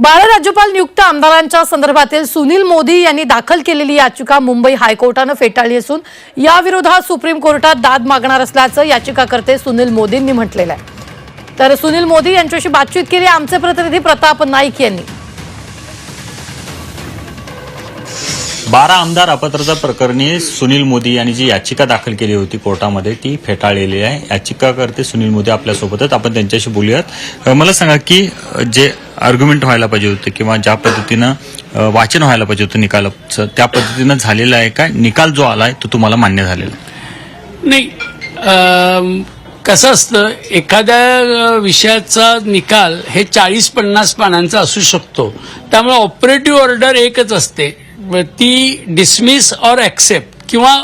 बाळ राज्यपाल नियुक्त आमदारांच्या संदर्भातील सुनील मोदी यांनी दाखल केलेली याचिका मुंबई हायकोर्टानं फेटाळली असून याविरोधात सुप्रीम कोर्टात दाद मागणार असल्याचं याचिकाकर्ते सुनील मोदींनी म्हटलेलं आहे. तर सुनील मोदी यांच्याशी बातचीत केली. आमचे प्रतिनिधी प्रताप नाईक यांनी. बारा आमदार अपात्रता प्रकरणी सुनील मोदी यांनी जी याचिका दाखल केली होती कोर्टामध्ये ती फेटाळलेली आहे. याचिकाकर्ते सुनील मोदी आपल्यासोबतच. आपण त्यांच्याशी बोलूयात. मला सांगा की जे आर्ग्युमेंट व्हायला पाहिजे होते किंवा ज्या पद्धतीनं वाचन व्हायला पाहिजे होतं निकालाचं त्या पद्धतीनं झालेलं आहे का? निकाल जो आलाय तो तुम्हाला मान्य झालेला आहे? नाही कसं असतं एखाद्या विषयाचा निकाल हे चाळीस पन्नास पानांचा असू शकतो. त्यामुळे ऑपरेटिव्ह ऑर्डर एकच असते. व ती डिसमिस ऑर ॲक्सेप्ट किंवा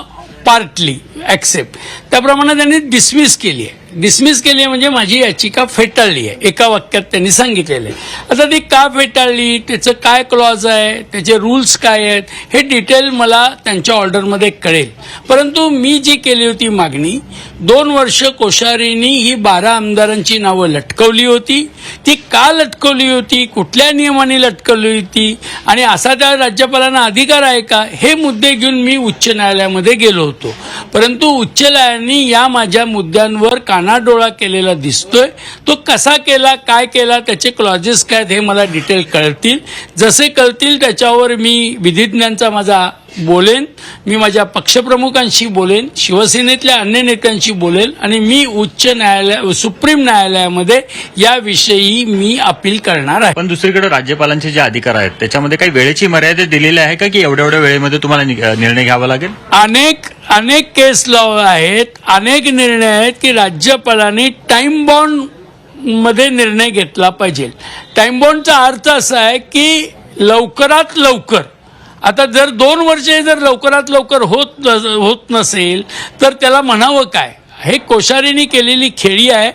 पार्टली ॲक्सेप्ट त्याप्रमाणे त्यांनी डिसमिस केली आहे डिसमिस केली आहे म्हणजे माझी याचिका फेटाळली आहे. एका वाक्यात त्यांनी सांगितलेलं आहे. आता ती का फेटाळली? त्याचं काय क्लॉज आहे? त्याचे रूल्स काय आहेत? हे डिटेल मला त्यांच्या ऑर्डरमध्ये कळेल. परंतु मी जी केली होती मागणी दोन वर्ष कोश्यारींनी ही बारा आमदारांची नावं लटकवली होती. ती का लटकवली होती? कुठल्या नियमाने लटकवली होती? आणि असा त्या राज्यपालांना अधिकार आहे का? हे मुद्दे घेऊन मी उच्च न्यायालयामध्ये गेलो होतो. परंतु उच्च न्यायालयाने या माझ्या मुद्द्यांवर कानाडोळा केलेला दिसतोय. तो कसा केला काय केला त्याचे क्लॉजेस काय आहेत हे मला डिटेल कळतील. जसे कळतील त्याच्यावर मी विधिज्ञांचा माझा बोलेन मी माझ्या पक्षप्रमुखांशी बोलेन शिवसेनेतल्या अन्य नेत्यांशी बोलेन आणि मी उच्च न्यायालय सुप्रीम न्यायालयामध्ये याविषयी मी अपील करणार आहे. पण दुसरीकडे राज्यपालांचे जे अधिकार आहेत त्याच्यामध्ये काही वेळेची मर्यादा दिलेली आहे का की एवढ्या एवढ्या वेळेमध्ये तुम्हाला निर्णय घ्यावा लागेल? अनेक अनेक केस लॉ आहेत अनेक निर्णय आहेत की राज्यपालांनी टाइम बॉन्डमध्ये निर्णय घेतला पाहिजे. टाइम बॉन्डचा अर्थ असा आहे की लवकरात लवकर आता जर दोन वर्षे जर लवकरात लवकर होत होत नसेल तर त्याला म्हणावं काय? हे कोशारीने केलेली खेळी आहे.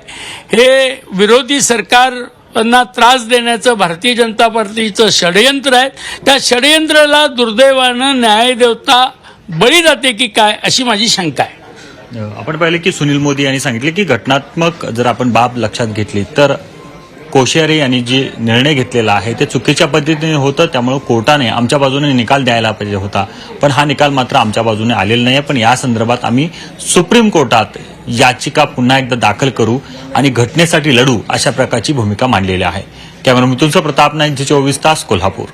हे विरोधी सरकार त्यांना त्रास देण्याचं भारतीय जनता पार्टीचं षडयंत्र आहे. त्या षडयंत्राला दुर्दैवानं न्यायदेवता बळी जाते की काय अशी माझी शंका आहे. आपण पाहिलं की सुनील मोदी यांनी सांगितले की घटनात्मक जर आपण बाब लक्षात घेतली तर कोश्यारी यांनी जे निर्णय घेतलेला आहे ते चुकीच्या पद्धतीने होतं त्यामुळे कोर्टाने आमच्या बाजूने निकाल द्यायला पाहिजे होता. पण हा निकाल मात्र आमच्या बाजूने आलेला नाही पण या संदर्भात आम्ही सुप्रीम कोर्टात याचिका पुन्हा एकदा दाखल करू आणि घटनेसाठी लढू अशा प्रकारची भूमिका मांडलेली आहे. कॅमेरा मिथुनचा प्रताप नाईक चोवीस तास कोल्हापूर.